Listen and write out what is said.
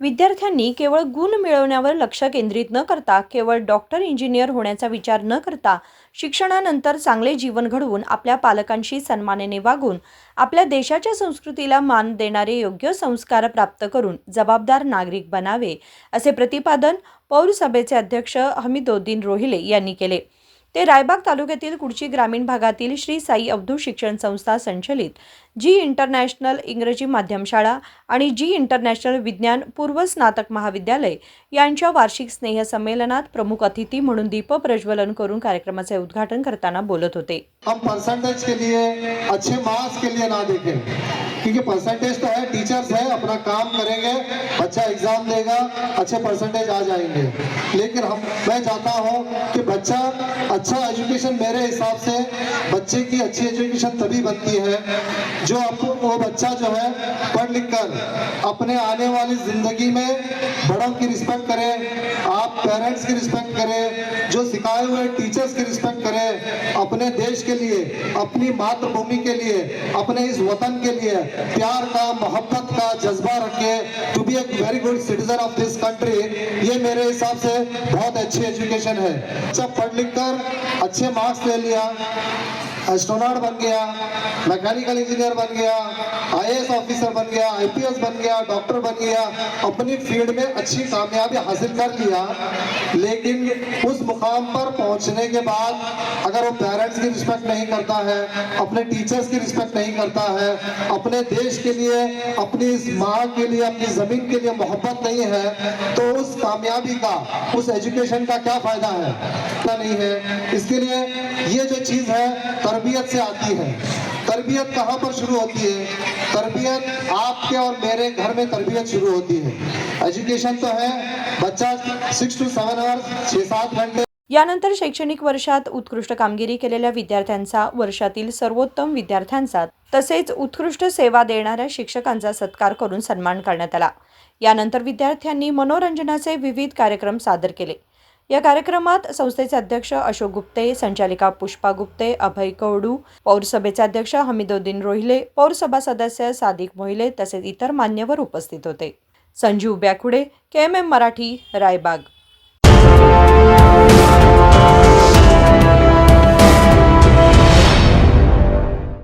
विद्यार्थ्यांनी केवळ गुण मिळवण्यावर लक्ष केंद्रित न करता केवळ डॉक्टर इंजिनियर होण्याचा विचार न करता शिक्षणानंतर चांगले जीवन घडवून आपल्या पालकांशी सन्मानाने वागून आपल्या देशाच्या संस्कृतीला मान देणारे योग्य संस्कार प्राप्त करून जबाबदार नागरिक बनावे असे प्रतिपादन पौरसभेचे अध्यक्ष हमीदोद्दीन रोहिले यांनी केले. ते रायबाग तालुक्यातील कुडची ग्रामीण भागातील श्री साई अब्दू शिक्षण संस्था संचलित जी इंटरनॅशनल इंग्रजी माध्यम शाळा आणि जी इंटरनॅशनल विज्ञान पूर्व स्नातक महाविद्यालय यांच्या वार्षिक स्नेहसंमेलनात प्रमुख अतिथी म्हणून दीप प्रज्वलन करून कार्यक्रमाचे उद्घाटन करताना बोलत होते. हम परसेंटेज के लिए अच्छे मार्क्स के लिए ना देखें क्योंकि परसेंटेज तो है टीचर्स है अपना काम करेंगे बच्चा एग्जाम देगा अच्छे परसेंटेज आ जाएंगे। लेकिन हम मैं चाहता हूँ कि बच्चा अच्छा एजुकेशन मेरे हिसाब से बच्चे की अच्छी एजुकेशन तभी बनती है जो वो बच्चा जो है पढ़ लिख कर अपने आने वाली ज़िंदगी में बड़ों की रिस्पेक्ट करे, आप पेरेंट्स की रिस्पेक्ट करें, जो सिखाए हुए टीचर्स की रिस्पेक्ट करें, अपने देश के लिए, अपनी मातृभूमि के लिए, अपने इस वतन के लिए प्यार का, मोहब्बत का जज्बा रखे to be a very good citizen of this country मेरे हिसाब से बहुत अच्छी एजुकेशन है। जब पढ़ लिख कर अच्छे मार्क्स ले लिया। एस्ट्रोनॉट बन गया मैकेनिकल इंजीनियर बन गया ऑफिसर बन गया आईपीएस बन गया डॉक्टर बन गया, अपनी फ़ील्ड में अच्छी कामयाबी हासिल कर लिया। लेकिन उस मुकाम पर पहुँचने के बाद अगर वो पेरेंट्स की रिस्पेक्ट नहीं करता है, अपने टीचर्स की रिस्पेक्ट नहीं करता है, अपने देश के लिए, अपनी इस माँ के लिए, अपनी ज़मीन के लिए मोहब्बत नहीं है तो उस कामयाबी का, उस एजुकेशन का क्या फ़ायदा है? क्या नहीं है? इसके लिए ये जो चीज़ है, तरबियत से आती है। तरबियत कहाँ पर शुरू होती है? तरबियत आपके और मेरे घर में तरबियत शुरू होती है। एजुकेशन तो है बच्चा सिक्स टू सेवन आवर्स छः सात घंटे। यानंतर शैक्षणिक वर्षात उत्कृष्ट कामगिरी केलेल्या विद्यार्थ्यांचा वर्षातील सर्वोत्तम विद्यार्थ्यांचा तसेच उत्कृष्ट सेवा देणाऱ्या शिक्षकांचा सत्कार करून सन्मान करण्यात आला. यानंतर विद्यार्थ्यांनी मनोरंजनाचे विविध कार्यक्रम सादर केले. या कार्यक्रमात संस्थेचे अध्यक्ष अशोक गुप्ते संचालिका पुष्पा गुप्ते अभय कवडू पौरसभेचे अध्यक्ष हमिदोद्दीन रोहिले पौरसभा सदस्य सादिक मोहिले तसेच इतर मान्यवर उपस्थित होते. Sanjeev Byakude K M M Marathi Raibag.